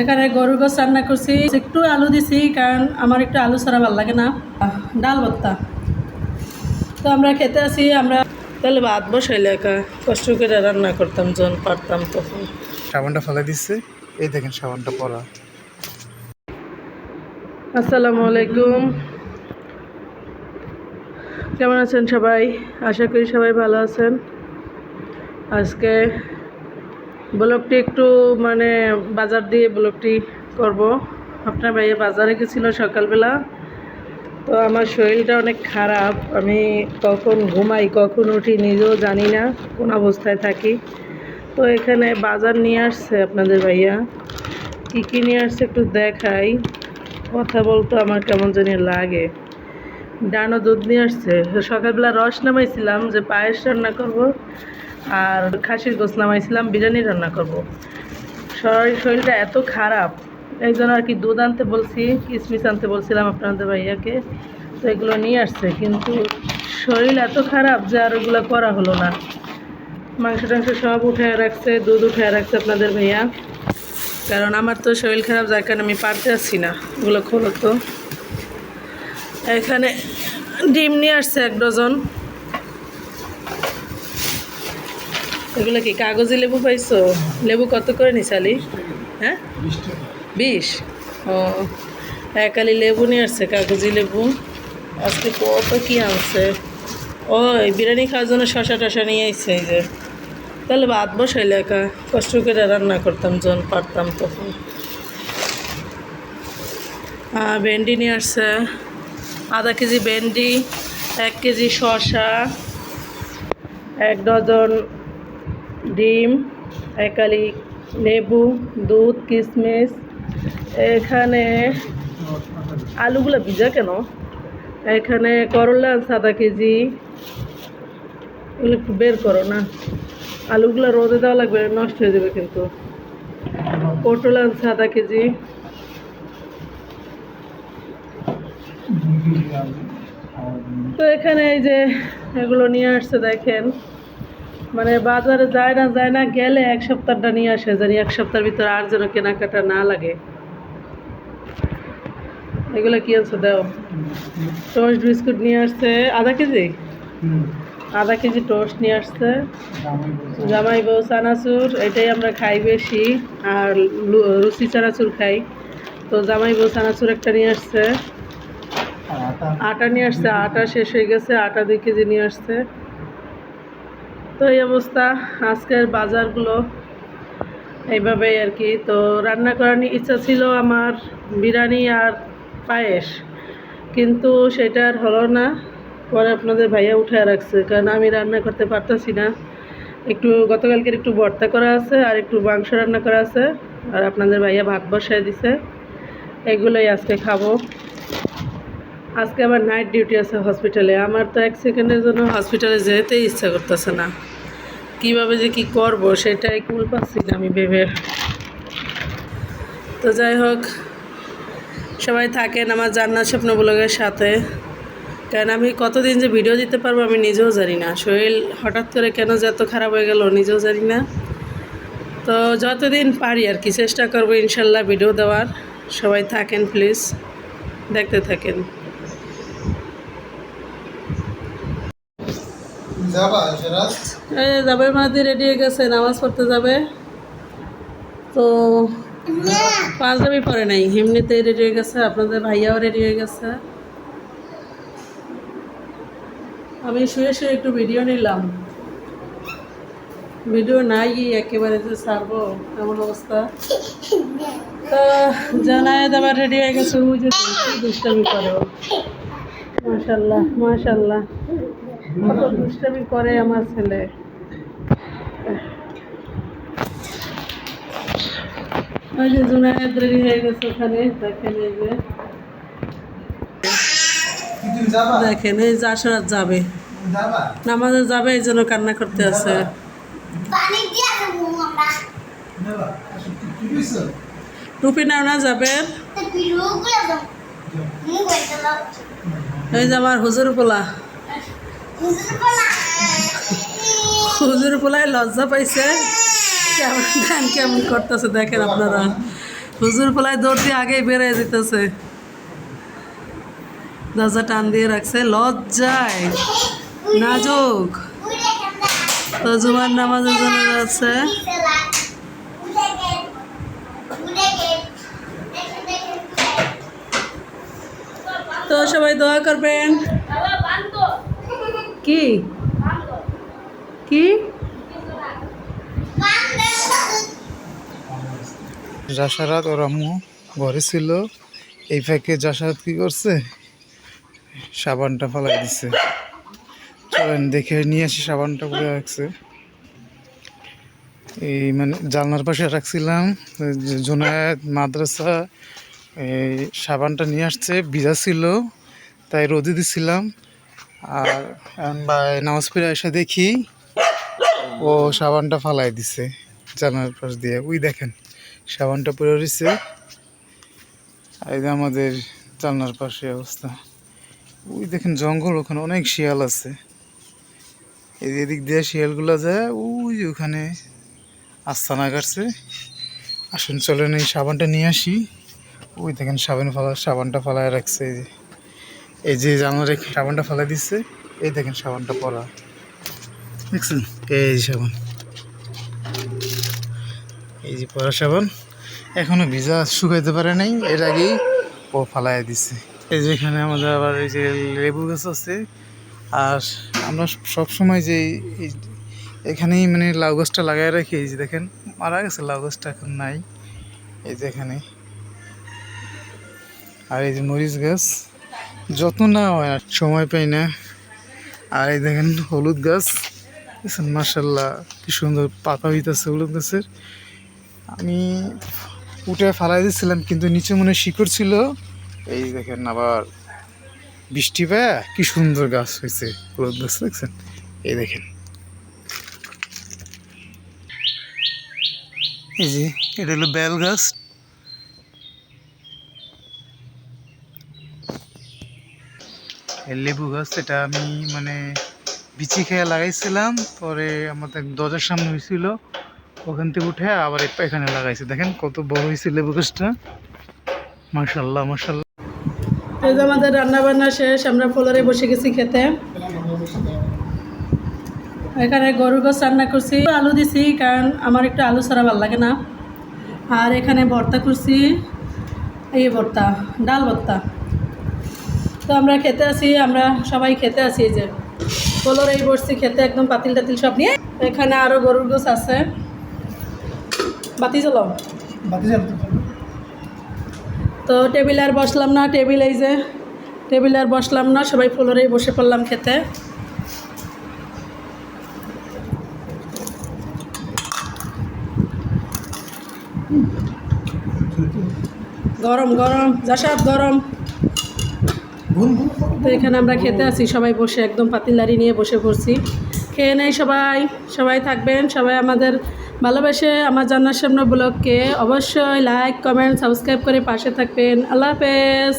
এখানে গরুর গোস রান্না করছি। একটু আলু দিছি কারণ আমার একটু আলু ছাড়া ভালো লাগে না। ডাল ভর্তা। তো আমরা খেতে আসি আমরা তাহলে ভাত বসাইলে একা। কষ্ট করে রান্না করতাম যখন পারতাম তখন। সাবানটা ফেলে দিচ্ছে এই দেখেন সাবানটা পরা আসসালামু আলাইকুম। কেমন আছেন সবাই? আশা করি সবাই ভালো আছেন। আজকে ব্লগটি একটু মানে বাজার দিয়ে ব্লগটি করব। আপনার ভাইয়া বাজারে গেছিল সকালবেলা। তো আমার শরীরটা অনেক খারাপ। আমি কখন ঘুমাই, কখন উঠি নিজেও জানি না কোন অবস্থায় থাকি। তো এখানে বাজার নিয়ে আসছে আপনাদের ভাইয়া। কী কী নিয়ে আসছে একটু দেখাই। কথা বলতে আমার কেমন জানি লাগে। ডানো দুধ নিয়ে আসছে। সকালবেলা রস নামাইছিলাম যে পায়েস রান্না করব। আর খাসির গোস নামাইছিলাম, বিরিয়ানি রান্না করব। শরীর, শরীরটা এত খারাপ, এই জন্য আর কি দুধ আনতে বলছি কিশমিশ আনতে বলছিলাম আপনাদের ভাইয়াকে। তো এগুলো নিয়ে আসছে, কিন্তু শরীর এত খারাপ যে আর ওগুলো করা হলো না। মাংস টাংস সব উঠে রাখছে, দুধ উঠে রাখছে আপনাদের ভাইয়া। কারণ আমার তো শরীর খারাপ, যার কারণে আমি পারতে আসছি না, ওগুলো খোলো তো। এখানে ডিম নিয়ে আসছে এক ডজন। এগুলো কি কাগজে লেবু পাইছো? লেবু কত করে নিসালি হ্যাঁ বিশ? ও একালি লেবু নিয়ে আসছে কাগজি লেবু। আজকে কত কি আনছে? ও এই বিরিয়ানি খাওয়ার জন্য শশা টশা নিয়ে আসছে এই যে। তাহলে বাদ বসাইলে একা। কষ্ট করে রান্না করতাম যখন পারতাম তখন। ভেন্ডি নিয়ে আসছে আধা কেজি ভেন্ডি, এক কেজি শসা এক ডজন ডিম একালি লেবু, দুধ কিশমিশ এখানে আলুগুলো ভিজা কেন? এখানে করলা সাদা কেজি। এগুলো একটু বের করো না। আলুগুলো রোদে দেওয়া লাগবে, নষ্ট হয়ে যাবে কিন্তু। পটল আছে আধা কেজি। তো এখানে এই যে এগুলো নিয়ে আসছে দেখেন। মানে বাজারে যায় না যায় না গেলে এক সপ্তাহটা নিয়ে আসে জানি এক সপ্তাহের ভিতরে আর যেন কেনাকাটা না লাগে। এগুলো কি আছে দাও। টোস্ট বিস্কুট নিয়ে আসছে আধা কেজি? আধা কেজি টোস্ট নিয়ে আসছে। জামাই বউ। চানাচুর এটাই আমরা খাই বেশি আর রুচি চানাচুর খাই। তো জামাই বউ চানাচুর একটা নিয়ে আসছে। আটা নিয়ে আসছে আটা শেষ হয়ে গেছে আটা দুই কেজি নিয়ে আসছে। তো এই অবস্থা। আজকের বাজারগুলো এইভাবেই আর কি। তো রান্না করার ইচ্ছা ছিল আমার বিরিয়ানি আর পায়েস, কিন্তু সেটা আর হলো না। পরে আপনাদের ভাইয়া উঠে রাখছে, কারণ আমি রান্না করতে পারতেছি না। একটু গতকালকের একটু ভর্তা করা আছে আর একটু মাংস রান্না করা আছে, আর আপনাদের ভাইয়া ভাত বসায় দিছে। এগুলোই আজকে খাব। আজকে আমার নাইট ডিউটি আছে হসপিটালে আমার তো এক সেকেন্ডের জন্য হসপিটালে যেতেই ইচ্ছা করতেছে না। কীভাবে যে কি করব, সেটাই কুল পাচ্ছি না আমি ভেবে। তো যাই হোক, সবাই থাকেন আমার জান্নাত স্বপ্ন ব্লগের সাথে। কারণ আমি কতদিন যে ভিডিও দিতে পারব আমি নিজেও জানি না। শরীর হঠাৎ করে কেন যে এত খারাপ হয়ে গেল নিজেও জানি না। তো যতদিন পারি আর কি, চেষ্টা করব ইনশাল্লাহ ভিডিও দেওয়ার। সবাই থাকেন প্লিজ দেখতে থাকেন। যাবা মাদি রেডি হয়ে গেছে, নামাজ পড়তে যাবে। তো পাঁচদাবি পরে নাই, এমনিতে রেডি হয়ে গেছে, আপনাদের ভাইয়াও রেডি হয়ে গেছে। আমি শুয়ে শুয়ে একটু ভিডিও নিলাম। ভিডিও নাই, একেবারে যে ছাড়বো, এমন অবস্থা। তো জানায় আবার রেডি হয়ে গেছে দুষ্টামি করে। মাশাল্লাহ মাশাল্লাহ কত দুষ্টামি করে আমার ছেলে। ওই যে জুনায়েদ রেডি হয়ে গেছে ওখানে দেখেন এই যে। দেখেন এই যে আশারাত যাবে। নামাজে যাবে এই জন্য কান্না করতে আছে। টুপি নাও না যাবে? তো বিলুগুলো দাও মুখ হইতে দাও এই যে আমার হুজুর পোলা হুজুর পোলায় লজ্জা পাইছে। কেমন ধ্যান কেমন করতেছে দেখেন আপনারা। হুজুর ফলায় দৌড় দিয়ে আগেই বেড়ে যেতেছে। দরজা টান দিয়ে রাখছে, লজ্জায়। নাজুক। তো জুমার জন্য যাচ্ছে। তো সবাই দোয়া করবেন। কি? কি? জাসারাত ওর আম্মু ঘরে ছিল। এই ফাঁকে জাসারাত কি করছে? সাবানটা ফালাই দিছে। চলেন দেখে নিয়ে আসি সাবানটা পরে রাখছে। এই মানে জানলার পাশে রাখছিলাম। জোনায়েত, মাদ্রাসা, এই সাবানটা নিয়ে আসছে ভিজা ছিল, তাই রোদে দিছিলাম। আর নামাজ পড়ে এসে দেখি ও সাবানটা ফালাই দিছে জানলার পাশ দিয়ে। ওই দেখেন, সাবানটা পরে রয়েছে। এই যে আমাদের জানলার পাশে অবস্থা। ওই দেখেন জঙ্গল, ওখানে অনেক শিয়াল আছে। এদিক দিয়ে শিয়ালগুলো যায়, ওই ওখানে আস্তানা কাটছে। আসুন চলেন এই সাবানটা নিয়ে আসি। ওই দেখেন সাবান ফালা সাবানটা ফালায় রাখছে এই যে। এই যে জানলার সাবানটা ফালাই দিচ্ছে, এই দেখেন সাবানটা পরা দেখছেন? এই যে সাবান। এই যে পরা সাবান, এখনও ভিজা, শুকাইতে পারে নাই, এর আগেই ও ফালাই দিছে এই যে এখানে আমাদের আবার এই যে লেবু গাছ আছে, আর আমরা সব সময় যে এখানেই মানে লাউ গাছটা লাগাই রাখি, এই যে দেখেন, মারা গেছে, লাউ গাছটা এখন নাই। এই যে এখানে। আর এই যে মরিচ গাছ যত্ন না হয় আর সময় পাই না। আর এই দেখেন হলুদ গাছ। মার্শাল্লাহ কি সুন্দর পাতা হইতেছে হলুদ গাছের। আমি উঠে ফালাই দিয়েছিলাম কিন্তু নিচে মনে শিকড় ছিল। এই দেখেন আবার বৃষ্টি পায়, কি সুন্দর গাছ হয়েছে হলুদ গাছ, দেখছেন? এই দেখেন। এই যে, এটা হলো বেল গাছ। লেবু গাছ, এটা আমি মানে বিচি খেয়ে লাগাইছিলাম, পরে আমাদের দরজার সামনে হয়েছিল ওখান থেকে উঠে আবার এখানে লাগাইছে। দেখেন কত বড় হয়েছে লেবু গাছটা। মার্শাল্লাহ মার্শাল্লাহ আমাদের রান্না বান্না শেষ, আমরা ফ্লোরে বসে গেছি খেতে। এখানে গরুর গোস রান্না করছি। আলু দিছি, কারণ আমার একটু আলু ছাড়া ভালো লাগে না। আর এখানে ভর্তা করছি। এই ভর্তা, ডাল ভর্তা। তো আমরা খেতে আসি আমরা সবাই খেতে আসি এই যে। ফ্লোরে এই বসছি খেতে একদম পাতিল টাতিল সব নিয়ে। এখানে আরও গরুর গোস আছে। বাতি চলো তো। টেবিলে আর বসলাম না টেবিল এই যে। টেবিল আর বসলাম না সবাই ফ্লোরেই বসে পড়লাম খেতে। গরম গরম জাসাদ গরম। তো এখানে আমরা খেতে আছি, সবাই বসে একদম পাতিলারি নিয়ে বসে পড়ছি। খেয়ে নেই সবাই সবাই থাকবেন, সবাই আমাদের ভালোবেসে আমার জান্নার সামনে ব্লগকে অবশ্যই লাইক কমেন্ট সাবস্ক্রাইব করে পাশে থাকবেন। আল্লাহ হাফেজ।